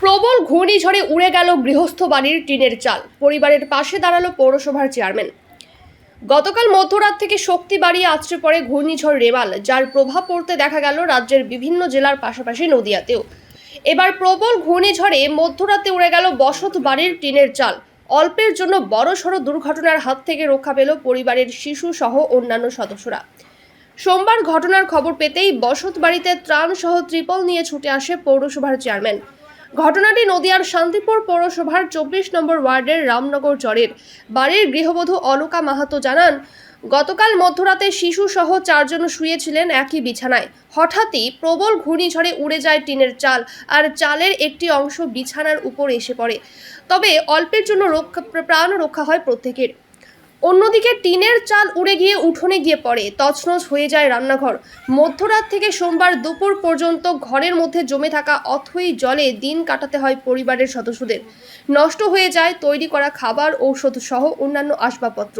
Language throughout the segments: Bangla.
প্রবল ঘূর্ণিঝড়ে উড়ে গেল গৃহস্থ বাড়ির টিনের চাল। পরিবারের পাশে দাঁড়াল পৌরসভার চেয়ারম্যান। গতকাল মধ্যরাত থেকে শক্তি বাড়িয়ে আছড়ে পড়ে ঘূর্ণিঝড় রেমাল, যার প্রভাব পড়তে দেখা গেল রাজ্যের বিভিন্ন জেলার পাশাপাশি নদিয়াতেও। এবার প্রবল ঘূর্ণিঝড়ে মধ্যরাতে উড়ে গেল বসত বাড়ির টিনের চাল। অল্পের জন্য বড়সড় দুর্ঘটনার হাত থেকে রক্ষা পেল পরিবারের শিশু সহ অন্যান্য সদস্যরা। সোমবার ঘটনার খবর পেতেই বসত বাড়িতে ত্রাণ সহ ত্রিপল নিয়ে ছুটে আসে পৌরসভার চেয়ারম্যান। ঘটনাটি নদিয়ার শান্তিপুর পৌরসভার চব্বিশ নম্বর ওয়ার্ডের রামনগর চরের। বাড়ির গৃহবধূ অলকা মাহাতো জানান, গতকাল মধ্যরাতে শিশু সহ চারজন শুয়েছিলেন একই বিছানায়। হঠাৎই প্রবল ঘূর্ণিঝড়ে উড়ে যায় টিনের চাল আর চালের একটি অংশ বিছানার উপর এসে পড়ে। তবে অল্পের জন্য রক্ষা প্রাণ রক্ষা হয় প্রত্যেকের। অন্যদিকে টিনের চাল উড়ে গিয়ে উঠোনে গিয়ে পড়ে, তছনছ হয়ে যায় রান্নাঘর। মধ্যরাত থেকে সোমবার দুপুর পর্যন্ত ঘরের মধ্যে জমে থাকা অথই জলে দিন কাটাতে হয় পরিবারের সদস্যদের। নষ্ট হয়ে যায় তৈরি করা খাবার, ঔষধ সহ অন্যান্য আসবাবপত্র।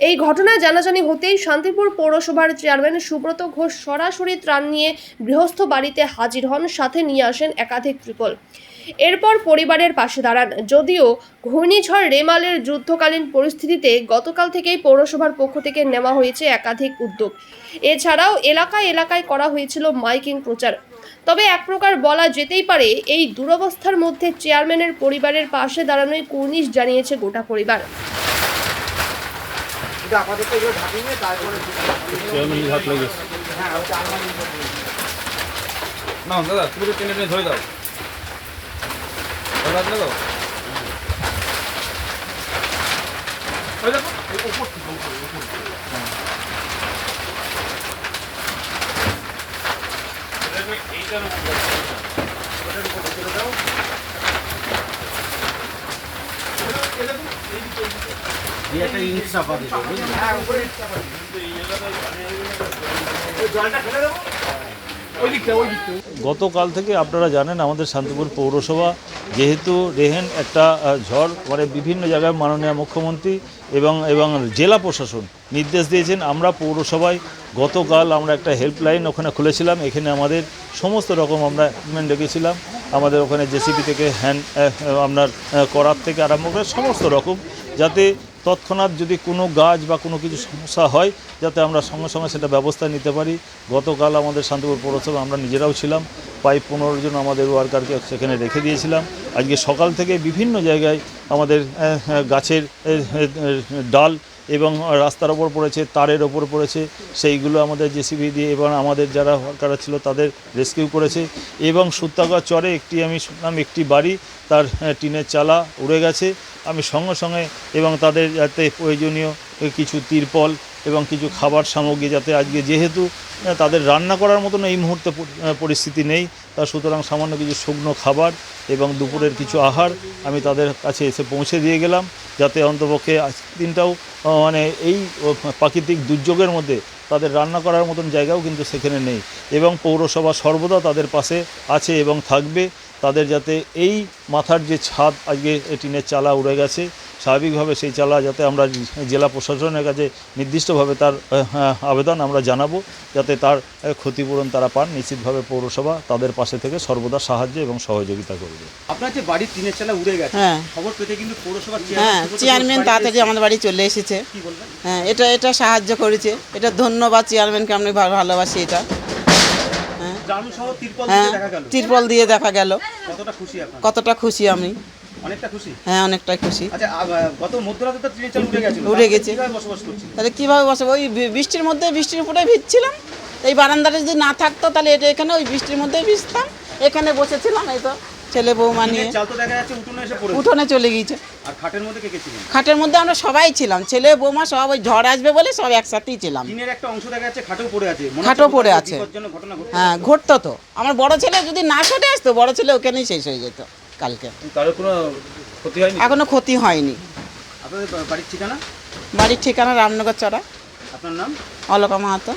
এই ঘটনা জানাজানি হতেই শান্তিপুর পৌরসভার চেয়ারম্যান সুব্রত ঘোষ সরাসরি ত্রাণ নিয়ে গৃহস্থ বাড়িতে হাজির হন, সাথে নিয়ে আসেন একাধিক ট্রিপল এরপর পরিবারের পাশে দাঁড়ান। যদিও ঘূর্ণিঝড় রেমালের যুদ্ধকালীন পরিস্থিতিতে গতকাল থেকেই পৌরসভার পক্ষ থেকে নেওয়া হয়েছে একাধিক উদ্যোগ। এছাড়াও এলাকায় এলাকায় করা হয়েছিল মাইকিং প্রচার। তবে এক প্রকার বলা যেতেই পারে এই দুরবস্থার মধ্যে চেয়ারম্যানের পরিবারের পাশে দাঁড়ানোই কুর্নিশ জানিয়েছে গোটা পরিবার। হ্যাঁ না দাদা তুমি তো টেনে টেনে ধরে দাও ধরে হাত লাগাও ওই দেখো, এই উপর থেকে, উপর, উপর থেকে। হ্যাঁ। এইটার উপর ওটার উপর ঢেকে দাও এই একটা ইঞ্চ চাপা দিতে বুঝলি হ্যাঁ উপরে চাপা দিই। জলটা ফেলে দেবো ওই দিকটা ওই দিকটা গতকাল থেকে আপনারা জানেন আমাদের শান্তিপুর পৌরসভা যেহেতু রেহেন একটা ঝড় মানে বিভিন্ন জায়গায় মাননীয় মুখ্যমন্ত্রী এবং এবং জেলা প্রশাসন নির্দেশ দিয়েছেন। আমরা পৌরসভায় গতকাল আমরা একটা হেল্পলাইন ওখানে খুলেছিলাম। এখানে আমাদের সমস্ত রকম আমরা ইকুইপমেন্ট রেখেছিলাম। আমাদের ওখানে জেসিপি থেকে হ্যান্ড আপনার করার থেকে আরম্ভ করে সমস্ত রকম, যাতে তৎক্ষণাৎ যদি কোনো গাছ বা কোনো কিছু সমস্যা হয়, যাতে আমরা সঙ্গে সঙ্গে সেটা ব্যবস্থা নিতে পারি। গতকাল আমাদের শান্তিপুর পৌরসভা, আমরা নিজেরাও ছিলাম। প্রায় পনেরো জন আমাদের ওয়ার্কারকে সেখানে রেখে দিয়েছিলাম। আজকে সকাল থেকে বিভিন্ন জায়গায় আমাদের গাছের ডাল এবং রাস্তার ওপর পড়েছে, তারের ওপর পড়েছে, সেইগুলো আমাদের জেসিবি দিয়ে এবং আমাদের যারা ওয়ার্কাররা ছিল তাদের রেস্কিউ করেছে এবং সুত্তাগড় চরে একটি আমি শুনলাম, একটি বাড়ি তার টিনের চালা উড়ে গেছে। আমি সঙ্গে সঙ্গে এবং তাদের যাতে প্রয়োজনীয় কিছু তিরপল এবং কিছু খাবার সামগ্রী যাতে আজকে যেহেতু তাদের রান্না করার মতন এই মুহূর্তে পরিস্থিতি নেই, তা সুতরাং সামান্য কিছু শুকনো খাবার এবং দুপুরের কিছু আহার আমি তাদের কাছে এসে পৌঁছে দিয়ে গেলাম, যাতে অন্তপক্ষে আজকের দিনটাও মানে এই প্রাকৃতিক দুর্যোগের মধ্যে তাদের রান্না করার মতন জায়গাও কিন্তু সেখানে নেই এবং পৌরসভা সর্বদা তাদের পাশে আছে এবং থাকবে। তাদের যাতে এই মাথার যে ছাদ আজকে টিনের চালা উড়ে গেছে স্বাভাবিকভাবে সেই চালা যাতে আমরা জেলা প্রশাসনের কাছে নির্দিষ্টভাবে তার আবেদন আমরা জানাব যাতে তার ক্ষতিপূরণ তারা পান নিশ্চিতভাবে পৌরসভা তাদের পাশে থেকে সর্বদা সাহায্য এবং সহযোগিতা করবে। আপনার যে বাড়ির টিনের চালা উড়ে গেছে হ্যাঁ। খবর পেতে কিন্তু পৌরসভার হ্যাঁ চেয়ারম্যান তাড়াতাড়ি আমাদের বাড়ি চলে এসেছে। হ্যাঁ এটা এটা সাহায্য করেছে। এটা ধন্যবাদ চেয়ারম্যানকে আমি ভালোবাসি এটা। হ্যাঁ। তিরপল হ্যাঁ দিয়ে দেখা গেল। তিরপল দিয়ে দেখা গেল। কতটা খুশি কতটা খুশি আমি। অনেকটা খুশি? হ্যাঁ অনেকটাই খুশি। আচ্ছা গত মধ্যরাতে তো টিনের চাল উড়ে গেছে। বসবাস তাহলে কীভাবে বসে ওই বৃষ্টির মধ্যে বৃষ্টির উপরে ভিজছিলাম। এই বারান্দাটা যদি না থাকতো তাহলে এটা এখানে ওই বৃষ্টির ভিজতাম। এখানে বসেছিলাম এই তো ছেলে বৌমা নিয়ে। উঠোনে চলে গিয়েছে। খাটের মধ্যে আমরা সবাই ছিলাম। ছেলে বৌমা সব ওই ঝড় আসবে বলে সব একসাথেই ছিলাম। টিনের একটা অংশ দেখা যাচ্ছে খাটেও পড়ে আছে। হ্যাঁ ঘটতো তো। আমার বড় ছেলে যদি না ছুটে আসতো বড় ছেলে ওখানেই শেষ হয়ে যেত। কালকে। কোনো ক্ষতি হয়নি? এখনও ক্ষতি হয়নি। আপনাদের বাড়ির ঠিকানা? বাড়ির ঠিকানা রামনগর চড়া। আপনার নাম? অলকা মাহাতো।